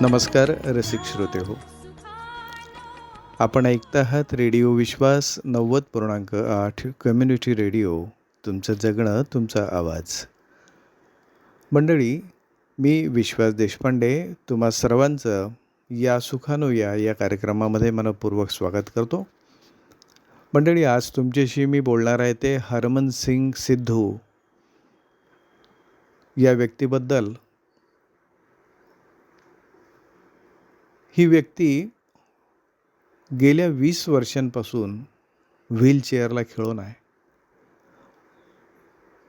नमस्कार रसिक श्रोते हो. आपण ऐकता आहात रेडिओ विश्वास नव्वद पूर्णांक आठ कम्युनिटी रेडिओ तुमचं जगणं तुमचा आवाज. मंडळी मी विश्वास देशपांडे तुम्हा सर्वांचं या सुखानो या या कार्यक्रमामध्ये मनपूर्वक स्वागत करतो. मंडळी आज तुमच्याशी मी बोलणार आहे ते हरमन सिंग सिद्धू. या व्यक्तीबद्दल ही व्यक्ती गेल्या वीस वर्षांपासून व्हीलचेअरला खेळून आहे.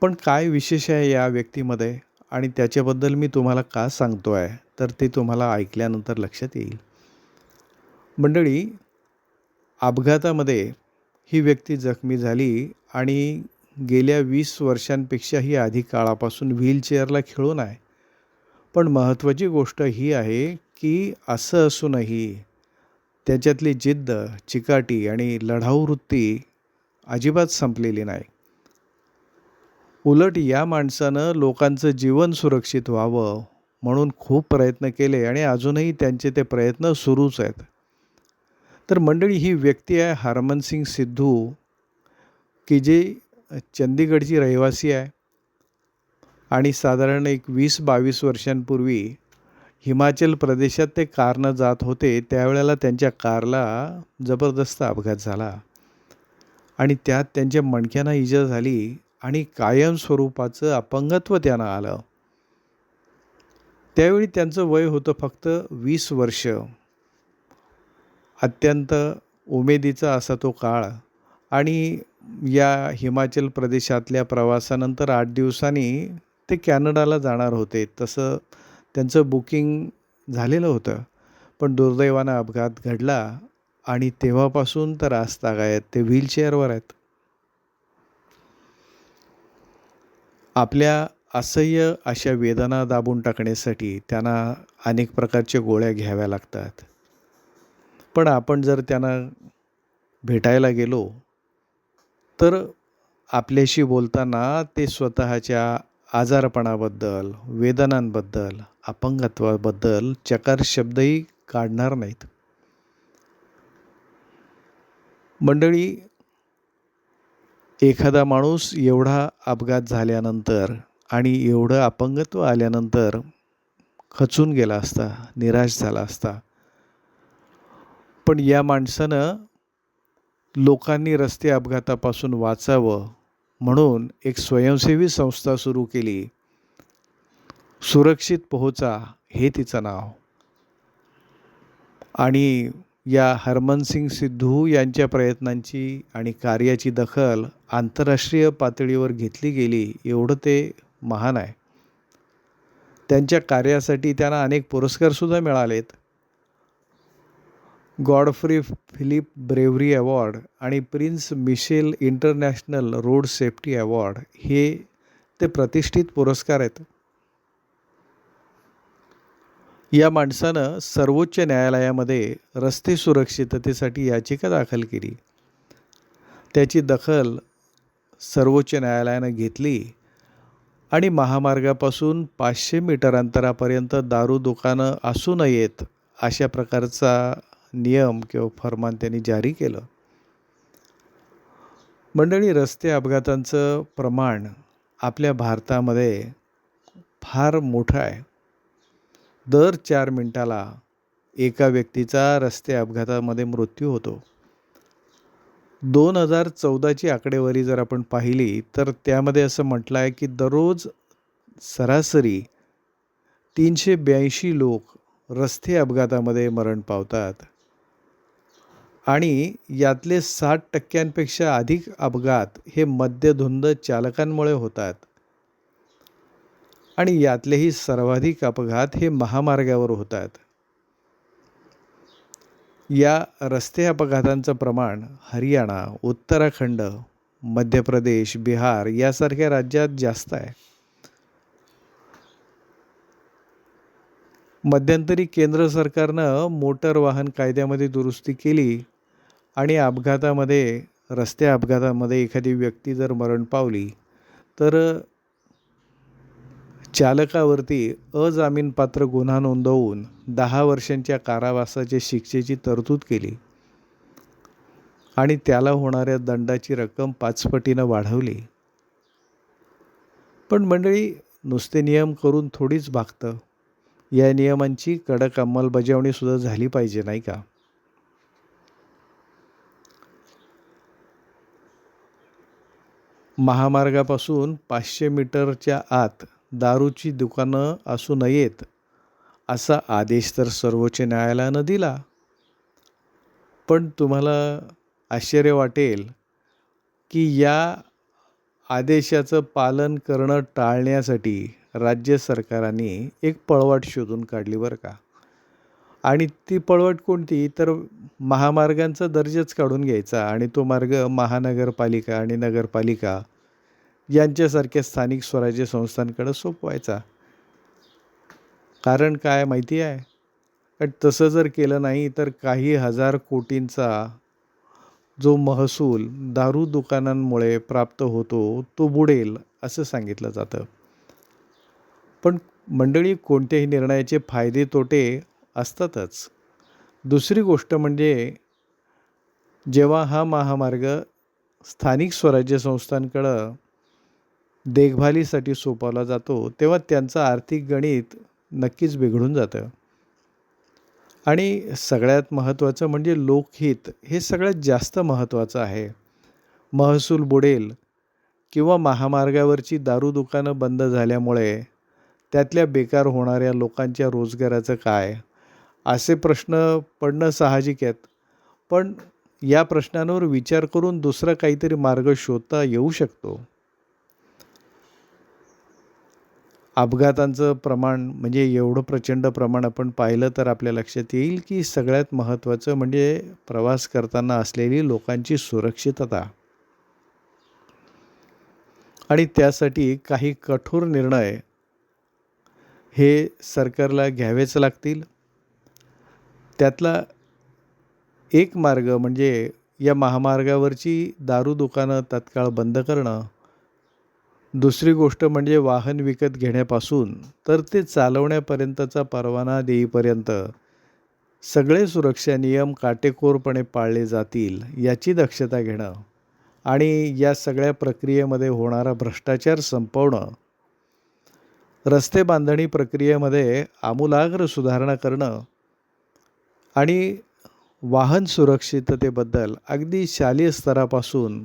पण काय विशेष आहे या व्यक्तीमध्ये? आणि त्याच्याबद्दल मी तुम्हाला का सांगतो आहे तर ते तुम्हाला ऐकल्यानंतर लक्षात येईल. मंडळी अपघातामध्ये ही व्यक्ती जखमी झाली आणि गेल्या वीस वर्षांपेक्षाही आधी काळापासून व्हीलचेअरला खेळून आहे. पण महत्त्वाची गोष्ट ही आहे की असं असूनही त्याच्यातली जिद्द चिकाटी आणि लढाऊ वृत्ती अजिबात संपलेली नाही. उलट या माणसानं लोकांचं जीवन सुरक्षित व्हावं म्हणून खूप प्रयत्न केले आणि अजूनही त्यांचे ते प्रयत्न सुरूच आहेत. तर मंडळी ही व्यक्ती आहे हरमनसिंग सिद्धू की जी चंदीगडची रहिवासी आहे. आणि साधारण एक वीस बावीस वर्षांपूर्वी हिमाचल प्रदेशात ते कारनं जात होते त्यावेळेला त्यांच्या कारला जबरदस्त अपघात झाला. आणि त्यात त्यांच्या मणक्यांना इजा झाली आणि कायम स्वरूपाचं अपंगत्व त्यांना आलं. त्यावेळी त्यांचं वय होतं फक्त वीस वर्ष. अत्यंत उमेदीचा असा तो काळ. आणि या हिमाचल प्रदेशातल्या प्रवासानंतर आठ दिवसांनी ते कॅनडाला जाणार होते. तसं त्यांचं बुकिंग झालेलं होतं. पण दुर्दैवानं अपघात घडला आणि तेव्हापासून तर आहेत. ते व्हीलचेअरवर आहेत. आपल्या असह्य अशा वेदना दाबून टाकण्यासाठी त्यांना अनेक प्रकारच्या गोळ्या घ्याव्या लागतात. पण आपण जर त्यांना भेटायला गेलो तर आपल्याशी बोलताना ते स्वतःच्या आजारपणाबद्दल वेदनांबद्दल अपंगत्वाबद्दल चकार शब्दही काढणार नाहीत. मंडळी एखादा माणूस एवढा अपघात झाल्यानंतर आणि एवढं अपंगत्व आल्यानंतर खचून गेला असता निराश झाला असता पण या माणसानं लोकांनी रस्ते अपघातापासून वाचावं म्हणून एक स्वयंसेवी संस्था सुरू केली. सुरक्षित पोहोचा हे तिचं नाव. आणि या हरमनसिंग सिद्धू यांच्या प्रयत्नांची आणि कार्याची दखल आंतरराष्ट्रीय पातळीवर घेतली गेली एवढं ते महान आहे. त्यांच्या कार्यासाठी त्यांना अनेक पुरस्कारसुद्धा मिळालेत. गॉडफ्री फिलिप ब्रेव्हरी अवॉर्ड आणि Prince Michael international road safety award हे ते प्रतिष्ठित पुरस्कार आहेत. या माणसानं सर्वोच्च न्यायालयामध्ये रस्ते सुरक्षिततेसाठी याचिका दाखल केली. त्याची दखल सर्वोच्च न्यायालयानं घेतली आणि महामार्गापासून पाचशे मीटर अंतरापर्यंत दारू दुकानं असू नयेत अशा प्रकारचा नियम किंवा फरमान त्यांनी जारी केलं. मंडळी रस्ते अपघातांचं प्रमाण आपल्या भारतामध्ये फार मोठं आहे. दर चार मिनटाला एका व्यक्तीचा रस्ते अपघातामध्ये मृत्यू होतो. दोन हजार चौदाची आकडेवारी जर आपण पाहिली तर त्यामध्ये असं म्हटलं आहे की दररोज सरासरी तीनशे ब्याऐंशी लोक रस्ते अपघातामध्ये मरण पावतात. आणि यातले साठ टक्क्यांपेक्षा अधिक अपघात हे मद्यधुंद चालकांमुळे होतात. आणि यातलेही सर्वाधिक अपघात हे महामार्गावर होतात. या रस्ते अपघातांचं प्रमाण हरियाणा उत्तराखंड मध्य प्रदेश बिहार यासारख्या राज्यात जास्त आहे. मध्यंतरी केंद्र सरकारनं मोटर वाहन कायद्यामध्ये दुरुस्ती केली. आणि अपघातामध्ये रस्ते अपघातामध्ये एखादी व्यक्ती जर मरण पावली तर चालकावरती अजामीनपात्र गुन्हा नोंदवून दहा वर्षांच्या कारावासाच्या शिक्षेची तरतूद केली आणि त्याला होणाऱ्या दंडाची रक्कम पाचपटीनं वाढवली. पण मंडळी नुसते नियम करून थोडीच भागतं. या नियमांची कडक अंमलबजावणीसुद्धा झाली पाहिजे नाही का? महामार्गापासून पाचशे मीटरच्या आत दारूची दुकानं असू नयेत असा आदेश तर सर्वोच्च न्यायालयानं दिला. पण तुम्हाला आश्चर्य वाटेल की या आदेशाचं पालन करणं टाळण्यासाठी राज्य सरकारांनी एक पळवाट शोधून काढली बरं का? आणि ती पळवाट कोणती? तर महामार्गांचा दर्जाच काढून घ्यायचा आणि तो मार्ग महानगरपालिका आणि नगरपालिका यांच्यासारख्या स्थानिक स्वराज्य संस्थांकडे सोपवायचा. कारण काय माहिती आहे? कारण तसं जर केलं नाही तर काही हजार कोटींचा जो महसूल दारू दुकानांमुळे प्राप्त होतो तो बुडेल असं सांगितलं जातं. पण मंडळी कोणत्याही निर्णयाचे फायदे तोटे असतातच. दुसरी गोष्ट म्हणजे जेव्हा हा महामार्ग स्थानिक स्वराज्य संस्थांकडं देखभालीसाठी सोपवला जातो तेव्हा त्यांचं आर्थिक गणित नक्कीच बिघडून जातं. आणि सगळ्यात महत्त्वाचं म्हणजे लोकहित हे सगळ्यात जास्त महत्त्वाचं आहे. महसूल बुडेल किंवा महामार्गावरची दारू दुकानं बंद झाल्यामुळे त्यातल्या बेकार होणाऱ्या लोकांच्या रोजगाराचं काय? असे प्रश्न पडणं साहजिक आहेत. पण या प्रश्नांवर विचार करून दुसरा काहीतरी मार्ग शोधता येऊ शकतो. अपघातांचं प्रमाण म्हणजे एवढं प्रचंड प्रमाण आपण पाहिलं तर आपल्या लक्षात येईल की सगळ्यात महत्त्वाचं म्हणजे प्रवास करताना असलेली लोकांची सुरक्षितता. आणि त्यासाठी काही कठोर निर्णय हे सरकारला घ्यावेच लागतील. त्यातला एक मार्ग म्हणजे या महामार्गावरची दारू दुकानं तत्काळ बंद करणं. दुसरी गोष्ट म्हणजे वाहन विकत घेण्यापासून तर ते चालवण्यापर्यंतचा परवाना देईपर्यंत सगळे सुरक्षा नियम काटेकोरपणे पाळले जातील याची दक्षता घेणं आणि या सगळ्या प्रक्रियेमध्ये होणारा भ्रष्टाचार संपवणं. रस्ते बांधणी प्रक्रियेमध्ये आमूलाग्र सुधारणा करणं आणि वाहन सुरक्षिततेबद्दल अगदी शालेय स्तरापासून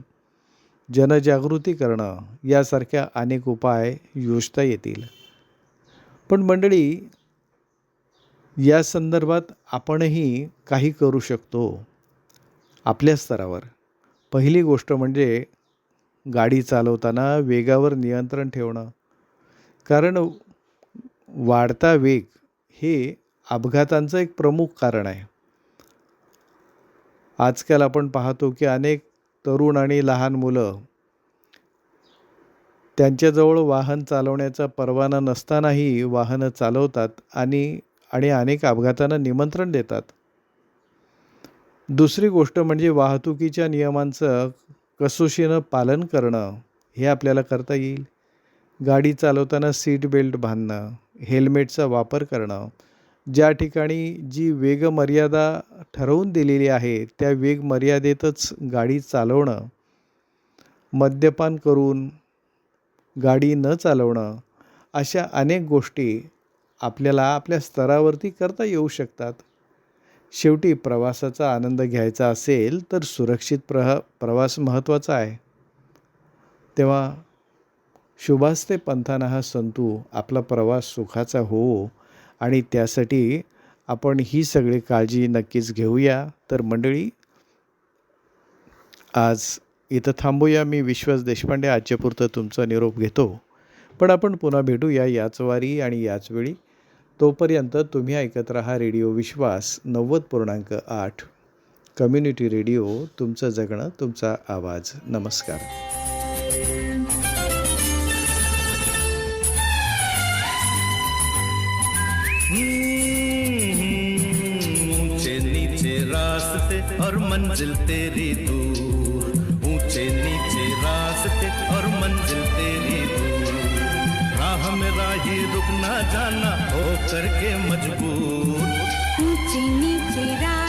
जनजागृती करणं यासारख्या अनेक उपाय योजता येतील. पण मंडळी या संदर्भात आपणही काही करू शकतो आपल्या स्तरावर. पहिली गोष्ट म्हणजे गाडी चालवताना वेगावर नियंत्रण ठेवणं. कारण वाढता वेग हे अपघातांचं एक प्रमुख कारण आहे. आजकाल आपण पाहतो की अनेक तरुण आणि लहान मुलं त्यांच्याजवळ वाहन चालवण्याचा परवाना नसतानाही वाहनं चालवतात आणि आणि अनेक अपघातांना निमंत्रण देतात. दुसरी गोष्ट म्हणजे वाहतुकीच्या नियमांचं कसोशीनं पालन करणं हे आपल्याला करता येईल. गाडी चालवताना सीट बेल्ट बांधणं हेल्मेटचा वापर करणं ज्या ठिकाणी जी वेगमर्यादा ठरवून दिलेली आहे त्या वेगमर्यादेतच गाडी चालवणं मद्यपान करून गाडी न चालवणं अशा अनेक गोष्टी आपल्याला आपल्या स्तरावरती करता येऊ शकतात. शेवटी प्रवासाचा आनंद घ्यायचा असेल तर सुरक्षित प्रह प्रवास महत्त्वाचा आहे. तेव्हा शुभास्ते पंथाना हा संतू आपला प्रवास सुखाचा हो आणि त्यासाठी आपण ही सगळी काळजी नक्कीच घेऊया. तर मंडळी आज इथं थांबूया. मी विश्वास देशपांडे आजच्यापुरतं तुमचा निरोप घेतो. पण आपण पुन्हा भेटूया याच वारी आणि याच वेळी. तोपर्यंत तुम्ही ऐकत राहा रेडिओ विश्वास नव्वद पूर्णांक आठ. कम्युनिटी रेडिओ तुमचं जगणं तुमचा आवाज. नमस्कार. मंजिल तेरी दूर, ऊँचे नीचे रास्ते और मंजिल तेरी दूर। राह में राह रुकना जाना हो करके मजबूर। ऊँचे नीचे रास्ते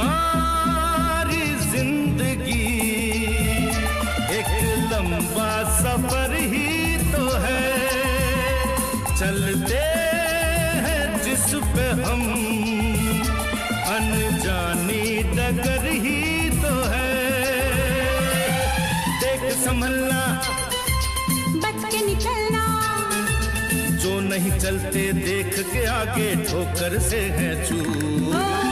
हमारी ज़िंदगी एक लंबा सफ़र ही तो है। चलते हैं जिस पे हम अनजानी डगर ही तो है। देख संभलना बच के निकलना। जो नहीं चलते देख के आगे ठोकर से है चूर।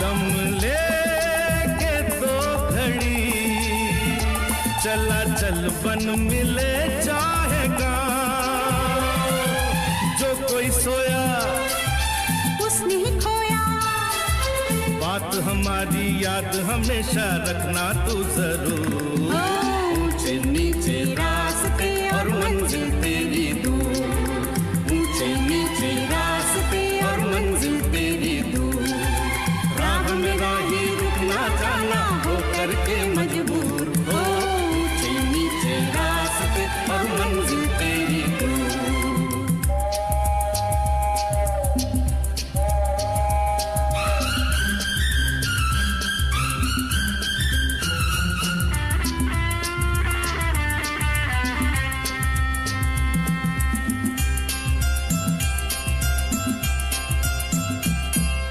दम लेके तो घड़ी चला चल बन मिले चाहेगा। जो कोई सोया उसने ही खोया। बात हमारी याद हमेशा रखना तू ज़रूर। ऊँचे नीचे रास्ते और मंजिल तेरी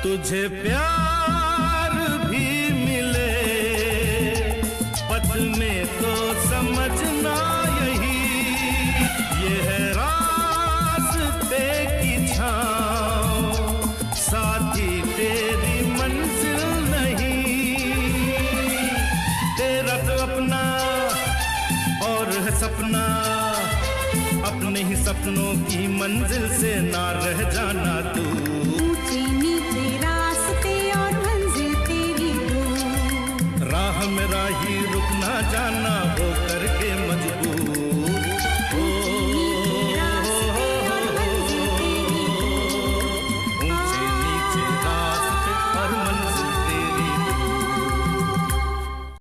तुझे प्यार भी मिले। पथ में तो समझना यही, ये है रास्ते की छाँव। साथी तेरी मंजिल नहीं। तेरा तो अपना और है सपना, अपने ही सपनों की मंजिल से ना रह जाना तू हमरा ही राही रुकना जाना होकर